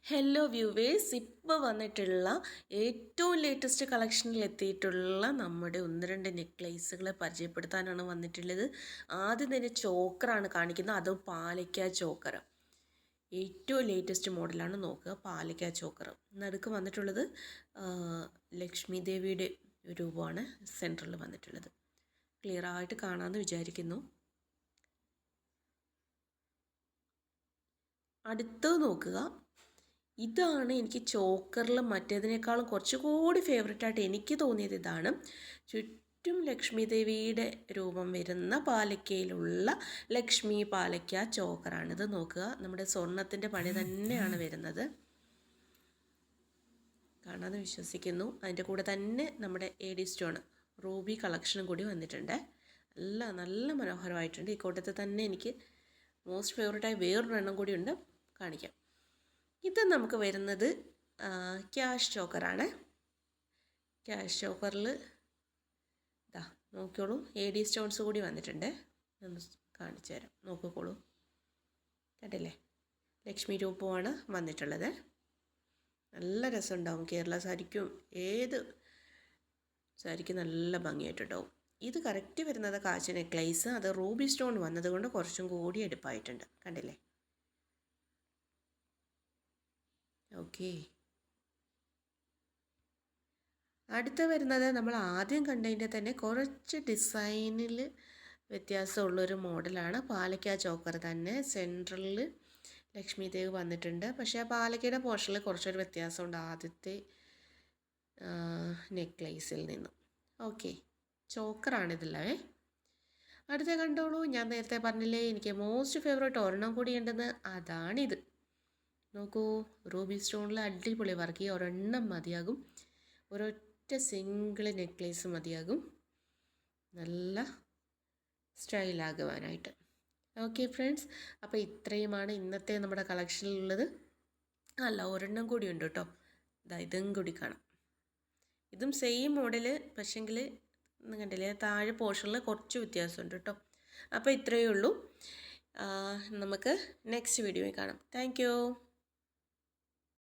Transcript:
Hello viewers ഇപ്പോൾ വന്നിട്ടുള്ള ഏറ്റവും ലേറ്റസ്റ്റ് കളക്ഷനിൽ എത്തിയിട്ടുള്ള നമ്മുടെ ഒന്ന് രണ്ട് നെക്ലേസുകളെ പരിചയപ്പെടുത്താനാണ് വന്നിട്ടുള്ളത്. ആദ്യം തന്നെ ചോക്കറാണ് കാണിക്കുന്നത്. അതും പാലയ്ക്ക ചോക്കർ ഏറ്റവും ലേറ്റസ്റ്റ് മോഡലാണ് നോക്കുക. പാലയ്ക്ക ചോക്കർ നടുക്ക് വന്നിട്ടുള്ളത് ലക്ഷ്മി ദേവിയുടെ രൂപമാണ് സെന്ററിൽ വന്നിട്ടുള്ളത്. ക്ലിയർ ആയിട്ട് കാണാമെന്ന് വിചാരിക്കുന്നു. അടുത്തത് നോക്കുക. ഇതാണ് എനിക്ക് ചോക്കറിൽ മറ്റേതിനേക്കാളും കുറച്ചുകൂടി ഫേവററ്റ് ആയിട്ട് എനിക്ക് തോന്നിയത് ഇതാണ്. ചുറ്റും ലക്ഷ്മി ദേവിയുടെ രൂപം വരുന്ന പാലക്കയിലുള്ള ലക്ഷ്മി പാലക്ക ചോക്കറാണിത് നോക്കുക. നമ്മുടെ സ്വർണത്തിന്റെ പണി തന്നെയാണ് വരുന്നത്. കാണാതെ വിശ്വസിക്കുന്നു. അതിന്റെ കൂടെ തന്നെ നമ്മുടെ എ ഡി സ്റ്റോൺ റൂബി കളക്ഷനും കൂടി വന്നിട്ടുണ്ട്. നല്ല നല്ല മനോഹരമായിട്ടുണ്ട്. ഈ കൂട്ടത്തിൽ തന്നെ എനിക്ക് മോസ്റ്റ് ഫേവറേറ്റായി വേറൊരെണ്ണം കൂടി ഉണ്ട്. കാണിക്കാം. ഇത് നമുക്ക് വരുന്നത് ക്യാഷ് ചോക്കറാണ് ക്യാഷ് ചോക്കറിൽ ഇതാ നോക്കിയോളൂ എ ഡി സ്റ്റോൺസ് കൂടി വന്നിട്ടുണ്ട്. ഒന്ന് കാണിച്ചു തരാം. നോക്കിക്കോളൂ. കണ്ടില്ലേ? ലക്ഷ്മി രൂപമാണ് വന്നിട്ടുള്ളത്. നല്ല രസമുണ്ടാവും. കേരള സാരിക്കും ഏത് സാരിക്കും നല്ല ഭംഗിയായിട്ടുണ്ടാവും. ഇത് കറക്റ്റ് വരുന്നത് കാശ് നെക്ലേസ് അത് റൂബി സ്റ്റോൺ വന്നതുകൊണ്ട് കുറച്ചും കൂടി എടുപ്പായിട്ടുണ്ട്. കണ്ടില്ലേ? ഓക്കെ അടുത്ത വരുന്നത് നമ്മൾ ആദ്യം കണ്ടതിന്റെ തന്നെ കുറച്ച് ഡിസൈനിൽ വ്യത്യാസമുള്ളൊരു മോഡലാണ് പാലക്ക ചോക്കർ തന്നെ. സെൻട്രലിൽ ലക്ഷ്മി ദേവ് വന്നിട്ടുണ്ട്. പക്ഷേ ആ പാലക്കയുടെ പോർഷനിൽ കുറച്ചൊരു വ്യത്യാസമുണ്ട്. ആദ്യത്തെ നെക്ലേസിൽ നിന്നും. ഓക്കെ ചോക്കറാണിതല്ലേ അടുത്ത കണ്ടോളൂ. ഞാൻ നേരത്തെ പറഞ്ഞില്ലേ എനിക്ക് മോസ്റ്റ് ഫേവറേറ്റ് ഒരെണ്ണം കൂടി ഉണ്ടെന്ന്. അതാണിത്. നോക്കൂ റൂബി സ്റ്റോണിൽ അടിപൊളി വർക്ക് ചെയ്യുക ഒരെണ്ണം മതിയാകും. ഒരൊറ്റ സിംഗിൾ നെക്ലേസ് മതിയാകും. നല്ല സ്റ്റൈലാകുവാനായിട്ട് ഓക്കെ ഫ്രണ്ട്സ് അപ്പോൾ ഇത്രയുമാണ് ഇന്നത്തെ നമ്മുടെ കളക്ഷനിലുള്ളത് അല്ല ഒരെണ്ണം കൂടി ഉണ്ട് കേട്ടോ. ഇതാ ഇതും കൂടി കാണാം. ഇതും സെയിം മോഡൽ പക്ഷെങ്കിൽ കണ്ടില്ലേ താഴെ പോർഷനിൽ കുറച്ച് വ്യത്യാസമുണ്ട് കേട്ടോ. അപ്പോൾ ഇത്രയേ ഉള്ളൂ. നമുക്ക് നെക്സ്റ്റ് വീഡിയോയിൽ കാണാം. താങ്ക്